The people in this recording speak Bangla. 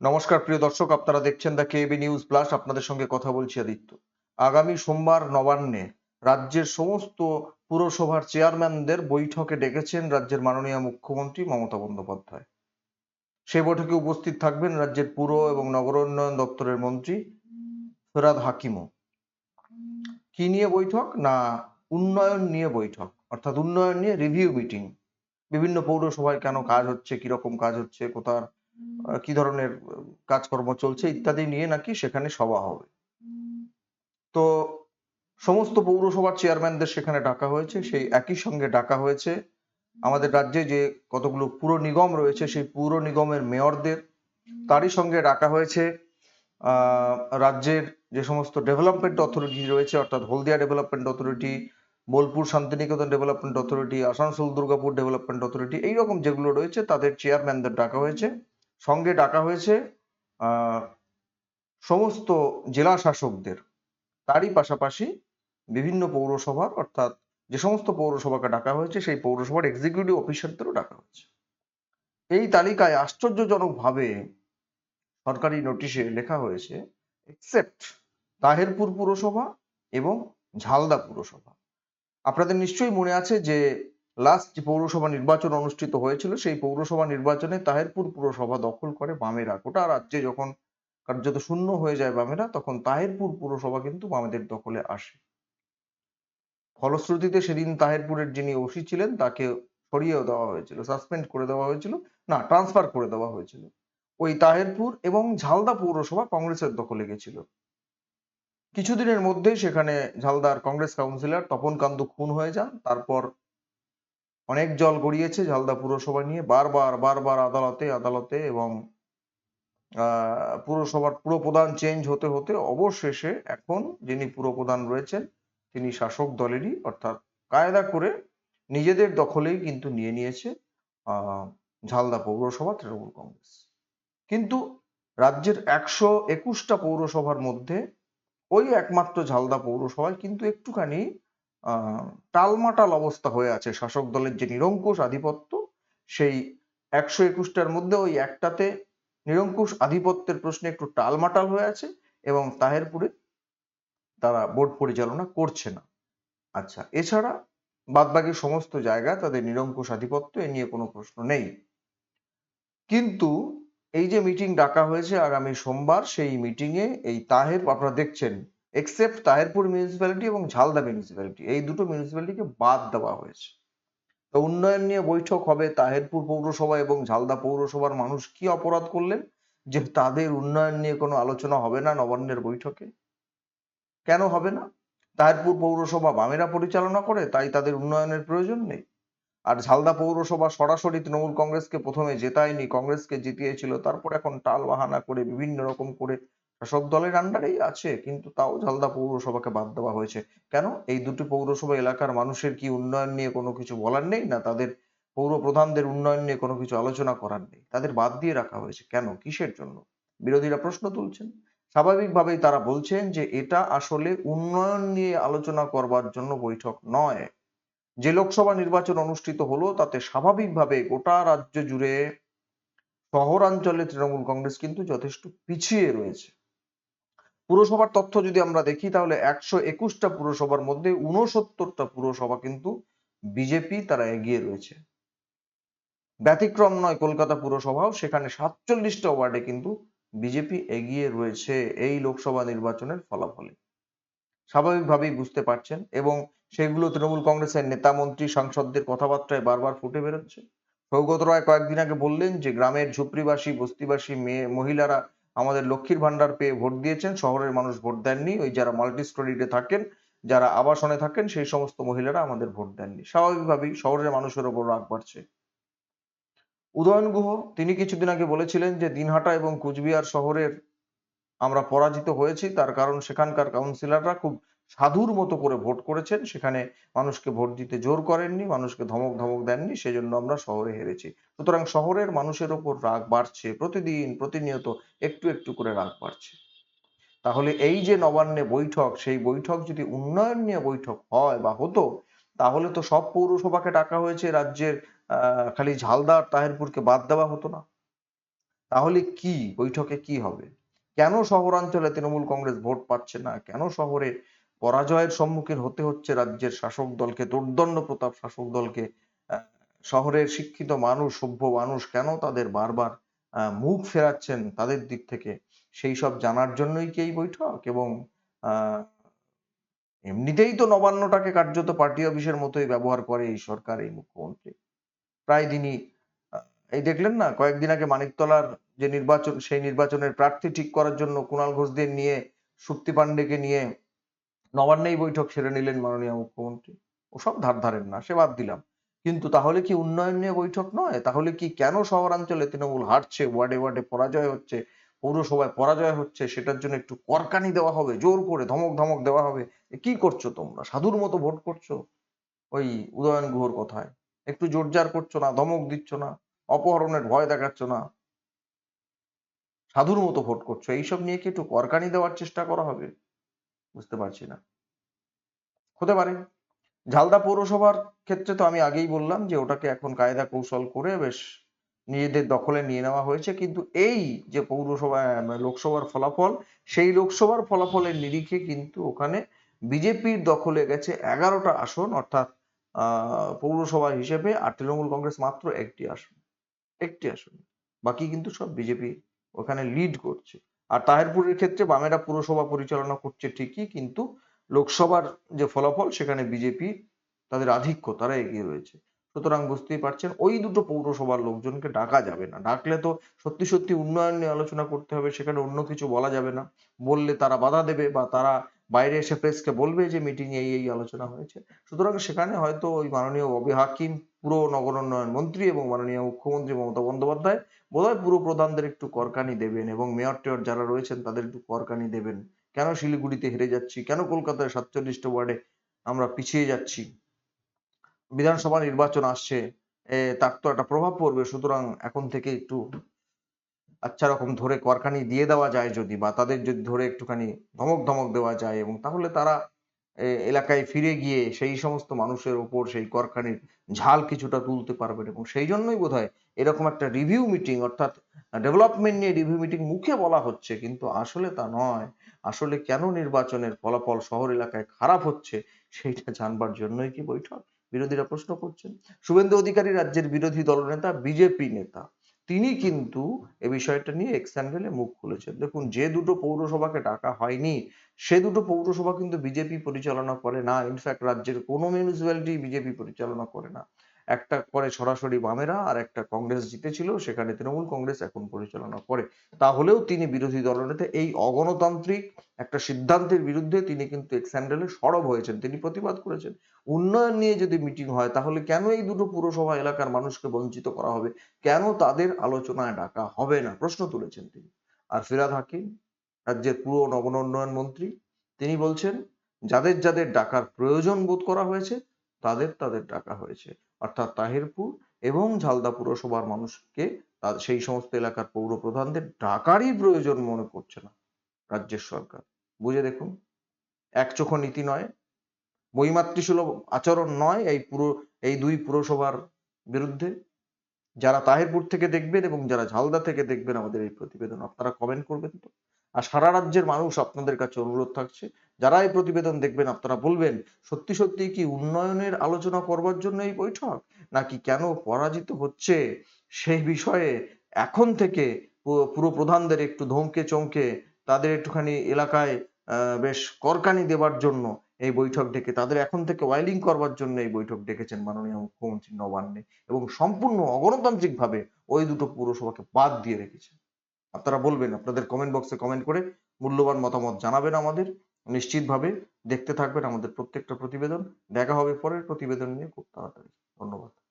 নমস্কার প্রিয় দর্শক আপনারা দেখছেন দ্য কেবি নিউজ প্লাস আপনাদের সঙ্গে কথা বলছি আদিত্য। আগামী সোমবার নবান্নে রাজ্যের সমস্ত পুরসভার চেয়ারম্যানদের বৈঠকে ডেকেছেন রাজ্যের মাননীয় মুখ্যমন্ত্রী মমতা বন্দ্যোপাধ্যায়। সেই বৈঠকে উপস্থিত থাকবেন রাজ্যের পুর এবং নগর উন্নয়ন দপ্তরের মন্ত্রী ফেরাদ হাকিমও। কি নিয়ে বৈঠক না উন্নয়ন নিয়ে বৈঠক? অর্থাৎ উন্নয়ন নিয়ে রিভিউ মিটিং বিভিন্ন পৌরসভায় কেন কাজ হচ্ছে কীরকম কাজ হচ্ছে আহ, কি ধরনের কাজকর্ম চলছে ইত্যাদি নিয়ে নাকি সেখানে সভা হবে। তো সমস্ত পৌরসভার চেয়ারম্যানদের সেখানে ডাকা হয়েছে, সেই একই সঙ্গে ডাকা হয়েছে। আমাদের রাজ্যে যে কতগুলো পুর নিগম রয়েছে, সেই পুর নিগমের মেয়রদের, তারই সঙ্গে ডাকা হয়েছে। রাজ্যের যে সমস্ত ডেভেলপমেন্ট অথরিটি রয়েছে, অর্থাৎ Haldia development authority, Bolpur Shantiniketan development authority, Asansol Durgapur development authority, এইরকম যেগুলো রয়েছে তাদের চেয়ারম্যানদের ডাকা হয়েছে। সঙ্গে ডাকা হয়েছে সমস্ত জেলা শাসকদের। তারই পাশাপাশি বিভিন্ন পৌরসভার, অর্থাৎ যে সমস্ত পৌরসভাকে ডাকা হয়েছে, সেই পৌরসভার এক্সিকিউটিভ অফিসারদেরও ডাকা হয়েছে। এই তালিকায় আশ্চর্যজনকভাবে সরকারি নোটিশে লেখা হয়েছে এক্সেপ্ট তাহেরপুর পুরসভা এবং ঝালদা পুরসভা। আপনাদের নিশ্চয়ই মনে আছে যে লাস্ট যে পৌরসভা নির্বাচন অনুষ্ঠিত হয়েছিল, সেই পৌরসভা নির্বাচনে তাহেরপুর পুরসভা দখল করে বামেরা। গোটা রাজ্যে যখন কার্যত শূন্য হয়ে যায় বামেরা, তখন তাহেরপুর পুরসভা কিন্তু বামেদের দখলে আসে। ফলশ্রুতিতে সেদিন তাহেরপুরের যিনি ওসি ছিলেন, তাকে সরিয়েও দেওয়া হয়েছিল, সাসপেন্ড করে দেওয়া হয়েছিল। না, ট্রান্সফার করে দেওয়া হয়েছিল। ওই তাহেরপুর এবং ঝালদা পৌরসভা কংগ্রেসের দখলে গেছিল। কিছুদিনের মধ্যেই সেখানে ঝালদার কংগ্রেস কাউন্সিলর তপন কান্দু খুন হয়ে যান। তারপর অনেক জল গড়িয়েছে ঝালদা পুরসভা নিয়ে। বারবার বারবার আদালতে আদালতে এবং পুরসভার পুরপ্রধান চেঞ্জ হতে হতে অবশেষে এখন যিনি পুরপ্রধান রয়েছেন, তিনি শাসক দলেরই অর্থাৎ কায়দা করে নিজেদের দখলেই কিন্তু নিয়ে নিয়েছে ঝালদা পৌরসভা, তৃণমূল কংগ্রেস। কিন্তু রাজ্যের একশো একুশটা পৌরসভার মধ্যে ওই একমাত্র ঝালদা পৌরসভায় কিন্তু একটুখানি টালমাটাল অবস্থা হয়ে আছে। শাসক দলের যে নিরঙ্কুশ আধিপত্য, সেই একশো একুশটার মধ্যে ওই একটাতে নিরঙ্কুশ আধিপত্যের প্রশ্নে একটু টালমাটাল হয়ে আছে এবং তাহেরপুরে তারা বোর্ড পরিচালনা করছে না। আচ্ছা এছাড়া বাদবাকি সমস্ত জায়গায় তাদের নিরঙ্কুশ আধিপত্য এ নিয়ে কোনো প্রশ্ন নেই। কিন্তু এই যে মিটিং ডাকা হয়েছে আগামী সোমবার, সেই মিটিং এ এই তাহের, আপনারা দেখছেন এক্সেপ্ট তাহেরপুর মিউনিসিপ্যালিটি এবং ঝালদা মিউনিসিপ্যালিটি এই দুটো মিউনিসিপ্যালিটিকে বাদ দেওয়া হয়েছে। তো উন্নয়ন নিয়ে বৈঠক হবে তাহেরপুর পৌরসভা এবং ঝালদা পৌরসভার মানুষ কি অপরাধ করলেন? যে তাদের উন্নয়ন নিয়ে কোনো আলোচনা হবে না নবান্নের বৈঠকে? কেন হবে না? তাহেরপুর পৌরসভা বামেরা পরিচালনা করে, তাই তাদের উন্নয়নের প্রয়োজন নেই। আর ঝালদা পৌরসভা সরাসরি তৃণমূল কংগ্রেসকে প্রথমে জেতায়নি, কংগ্রেসকে জিতিয়েছিল, তারপর এখন টাল বাহানা করে বিভিন্ন রকম করে শাসক দলের আন্ডারেই আছে, কিন্তু তাও ঝালদা পৌরসভাকে বাদ দেওয়া হয়েছে। কেন? এই দুটি পৌরসভা এলাকার মানুষের কি উন্নয়ন নিয়ে কোনো কিছু বলার নেই? না তাদের পৌর প্রধানদের উন্নয়ন নিয়ে কোনো কিছু আলোচনা করার নেই? তাদের বাদ দিয়ে রাখা হয়েছে কেন? কিসের জন্য? বিরোধীরা প্রশ্ন তুলছেন। স্বাভাবিকভাবেই তারা বলছেন যে এটা আসলে উন্নয়ন নিয়ে আলোচনা করবার জন্য বৈঠক নয়। যে লোকসভা নির্বাচন অনুষ্ঠিত হলো, তাতে স্বাভাবিকভাবে গোটা রাজ্য জুড়ে শহরাঞ্চলে তৃণমূল কংগ্রেস কিন্তু যথেষ্ট পিছিয়ে রয়েছে। পুরসভার তথ্য যদি আমরা দেখি, তাহলে একশো একুশটা পুরসভার মধ্যে উনসত্তরটা পুরসভা কিন্তু বিজেপি তারা এগিয়ে রয়েছে। ব্যতিক্রম নয় কলকাতা পুরসভাও, সেখানে সাতচল্লিশটা ওয়ার্ডে কিন্তু বিজেপি এগিয়ে রয়েছে এই লোকসভা নির্বাচনের ফলাফলে। স্বাভাবিকভাবেই বুঝতে পারছেন এবং সেগুলো তৃণমূল কংগ্রেসের নেতা, মন্ত্রী, সাংসদদের কথাবার্তায় বারবার ফুটে বেরোচ্ছে। সৌগত রায় কয়েকদিন আগে বললেন যে, গ্রামের ঝুপড়িবাসী, বস্তিবাসী মেয়ে মহিলারা আমাদের লক্ষ্মীর ভান্ডার পেয়ে ভোট দিয়েছেন, শহরের মানুষ ভোট দেননি, ওই যারা মাল্টি স্টোরিডে থাকেন, যারা আবাসনে থাকেন, সেই সমস্ত মহিলারা আমাদের ভোট দেননি। স্বাভাবিকভাবেই শহরের মানুষের ওপর রাগ বাড়ছে। উদয়ন গুহ, তিনি কিছুদিন আগে বলেছিলেন যে দিনহাটা এবং কুচবিহার শহরের আমরা পরাজিত হয়েছি, তার কারণ সেখানকার কাউন্সিলররা খুব সাধুর মতো করে ভোট করেছেন, সেখানে মানুষকে ভোট দিতে জোর করেননি, মানুষকে ধমক ধমক দেননি, সেজন্য আমরা শহরে হেরেছি। সুতরাং শহরের মানুষের ওপর রাগ বাড়ছে, প্রতিদিন প্রতিনিয়ত একটু একটু করে রাগ বাড়ছে। তাহলে এই যে নবান্নে বৈঠক, সেই বৈঠক যদি উন্নয়ন নিয়ে বৈঠক হয় বা হতো, তাহলে তো সব পৌরসভাকে ডাকা হয়েছে, রাজ্যের খালি ঝালদা আর তাহেরপুরকে বাদ দেওয়া হতো না। তাহলে কি? বৈঠকে কি হবে? কেন শহরাঞ্চলে তৃণমূল কংগ্রেস ভোট পাচ্ছে না? কেন শহরে পরাজয়ের সম্মুখীন হতে হচ্ছে রাজ্যের শাসক দলকে, দুর্দণ্ড প্রতাপ শাসক দলকে। শহরের শিক্ষিত মানুষ, সভ্য মানুষ কেন তাদের বারবার মুখ ফেরাচ্ছেন তাদের দিক থেকে? সেই সব জানার জন্যই কি এই বৈঠক? এবং এমনিতেই তো নবান্নটাকে কার্যত পার্টি অফিসের মতোই ব্যবহার করে এই সরকার, এই মুখ্যমন্ত্রী। প্রায় দিনই এই দেখলেন না, কয়েকদিন আগে মানিকতলার যে নির্বাচন, সেই নির্বাচনের প্রার্থী ঠিক করার জন্য কুণাল ঘোষদের নিয়ে, সুপ্তি পান্ডেকে নিয়ে নবান্নেই বৈঠক সেরে নিলেন মাননীয় মুখ্যমন্ত্রী। ওসব ধার ধারেন না, সে বাদ দিলাম। কিন্তু তাহলে কি উন্নয়ন নিয়ে বৈঠক নয়? তাহলে কি কেন শহরাঞ্চলে তৃণমূল হারছে, ওয়ার্ডে ওয়ার্ডে পরাজয় হচ্ছে, পৌরসভায় পরাজয় হচ্ছে, সেটার জন্য একটু করকানি দেওয়া হবে, জোর করে ধমক ধমক দেওয়া হবে? কি করছ তোমরা? সাধুর মতো ভোট করছ? ওই উদয়ন গুহর কথায়। একটু জোরজার করছ না, ধমক দিচ্ছ না, অপহরণের ভয় দেখাচ্ছ না? সাধুর মতো ভোট করছ? এইসব নিয়ে কি একটু করকানি দেওয়ার চেষ্টা করা হবে? বুঝতে পারছি না। হতে পারে। ঝালদা পৌরসভার ক্ষেত্রে তো আমি আগেই বললাম যে ওটাকে এখন কায়দা কৌশল করে বেশ নিজেদের দখলে নিয়ে নেওয়া হয়েছে। কিন্তু এই যে পৌরসভা লোকসভার ফলাফল, সেই লোকসভার ফলাফলের নিরিখে কিন্তু ওখানে বিজেপির দখলে গেছে এগারোটা আসন, অর্থাৎ পৌরসভা হিসেবে আর তৃণমূল কংগ্রেস মাত্র একটি আসন। একটি আসন। বাকি কিন্তু সব বিজেপি ওখানে লিড করছে। আর তাহেরপুরের ক্ষেত্রে বামেরা পুরসভা পরিচালনা করছে ঠিকই, কিন্তু লোকসভার যে ফলাফল সেখানে বিজেপি তাদের আধিক্য তারা এগিয়ে রয়েছে। সুতরাং বুঝতেই পারছেন, ওই দুটো পৌরসভার লোকজনকে ডাকা যাবে না। ডাকলে তো সত্যি সত্যি উন্নয়ন নিয়ে আলোচনা করতে হবে, সেখানে অন্য কিছু বলা যাবে না। বললে তারা বাধা দেবে বা তারা বাইরে এসে প্রেসকে বলবে যে মিটিং এই এই আলোচনা হয়েছে। সুতরাং সেখানে হয়তো ওই মাননীয় ববি হাকিম, পুরো নগর উন্নয়ন মন্ত্রী এবং মাননীয় মুখ্যমন্ত্রী মমতা বন্দ্যোপাধ্যায়, বোধহয় পুরো প্রধানদের একটু করকানি দেবেন এবং মেয়র টেয়র যারা রয়েছেন তাদের একটু করকানি দেবেন। কেন শিলিগুড়িতে হেরে যাচ্ছি? কেন কলকাতায় সাতচল্লিশটা ওয়ার্ডে আমরা পিছিয়ে যাচ্ছি? বিধানসভা নির্বাচন আসছে তার তো একটা প্রভাব পড়বে। সুতরাং এখন থেকে একটু আচ্ছা রকম ধরে করকানি দিয়ে দেওয়া যায় যদি বা তাদের যদি ধরে একটুখানি ধমক ধমক দেওয়া যায় এবং তাহলে তারা এলাকায় ফিরে গিয়ে সেই সমস্ত মানুষের ওপর সেই করকানির ঝাল কিছুটা তুলতে পারবেন এবং সেই জন্যই বোধহয় এরকম একটা রিভিউ মিটিং অর্থাৎ ডেভেলপমেন্ট নিয়ে রিভিউ মিটিং মুখে বলা হচ্ছে কিন্তু আসলে তা নয়। আসলে কেন নির্বাচনের ফলাফল শহর এলাকায় খারাপ হচ্ছে সেইটা জানবার জন্যই কি বৈঠক? বিরোধীরা প্রশ্ন করছেন। শুভেন্দু অধিকারী রাজ্যের বিরোধী দলনেতা, বিজেপি নেতা। তিনি কিন্তু এ বিষয়টা নিয়ে এক্স হ্যান্ডেলে মুখ খুলেছেন। দেখুন, যে দুটো পৌরসভাকে ডাকা হয়নি, সে দুটো পৌরসভা কিন্তু বিজেপি পরিচালনা করে না। ইনফ্যাক্ট রাজ্যের কোনো মিউনিসিপ্যালিটি বিজেপি পরিচালনা করে না। একটা করে সরাসরি বামেরা আর একটা কংগ্রেস জিতেছিল, সেখানে তৃণমূল কংগ্রেস এখন পরিচালনা করে। তাহলেও তিনি বিরোধী দলনেতা, এই অগণতান্ত্রিক একটা সিদ্ধান্তের বিরুদ্ধে তিনি কিন্তু এক্স হ্যান্ডেলে সরব হয়েছেন, তিনি প্রতিবাদ করেছেন। উন্নয়ন নিয়ে যদি মিটিং হয়, তাহলে কেন এই দুটো পুরসভা এলাকার মানুষকে বঞ্চিত করা হবে? কেন তাদের আলোচনায় ডাকা হবে না? প্রশ্ন তুলেছেন তিনি। আর ফিরাদ হাকিম, রাজ্যের পুর নগরোন্নয়ন মন্ত্রী, তিনি বলছেন, যাদের যাদের ডাকার প্রয়োজন বোধ করা হয়েছে, তাদের তাদের ডাকা হয়েছে। অর্থাৎ তাহিরপুর এবং ঝালদা পুরসভার মানুষকে সেই সমস্ত এলাকার পৌর প্রধানদের ডাকারই প্রয়োজন মনে করছে না রাজ্যের সরকার। বুঝে দেখুন? এক একচোখ নীতি নয় বৈমাতৃসুলভ আচরণ নয় এই পুরো, এই দুই পুরসভার বিরুদ্ধে। যারা তাহিরপুর থেকে দেখবেন এবং যারা ঝালদা থেকে দেখবেন আমাদের এই প্রতিবেদন, আপনারা কমেন্ট করবেন তো? আর সারা রাজ্যের মানুষ আপনাদের কাছে অনুরোধ থাকছে যারা এই প্রতিবেদন দেখবেন, আপনারা বলবেন, সত্যি সত্যি কি উন্নয়নের আলোচনা করবার জন্য এই বৈঠক? নাকি কেন পরাজিত হচ্ছে? সেই বিষয়ে এখন থেকে পুরো প্রধানদের একটু ধমকে চমকে তাদের একটুখানি এলাকায় বেশ করকানি দেবার জন্য এই বৈঠক ডেকে, তাদের এখন থেকে ওয়াইলিং করবার জন্য এই বৈঠক ডেকেছেন মাননীয় মুখ্যমন্ত্রী নবান্নে এবং সম্পূর্ণ অগণতান্ত্রিক ভাবে ওই দুটো পৌরসভাকে বাদ দিয়ে রেখেছেন। আপনারা বলবেন, আপনাদের কমেন্ট বক্সে কমেন্ট করে মূল্যবান মতামত জানাবেন আমাদের। নিশ্চিতভাবে দেখতে থাকবেন আমাদের প্রত্যেকটা প্রতিবেদন। দেখা হবে পরের প্রতিবেদন নিয়ে খুব তাড়াতাড়ি। ধন্যবাদ।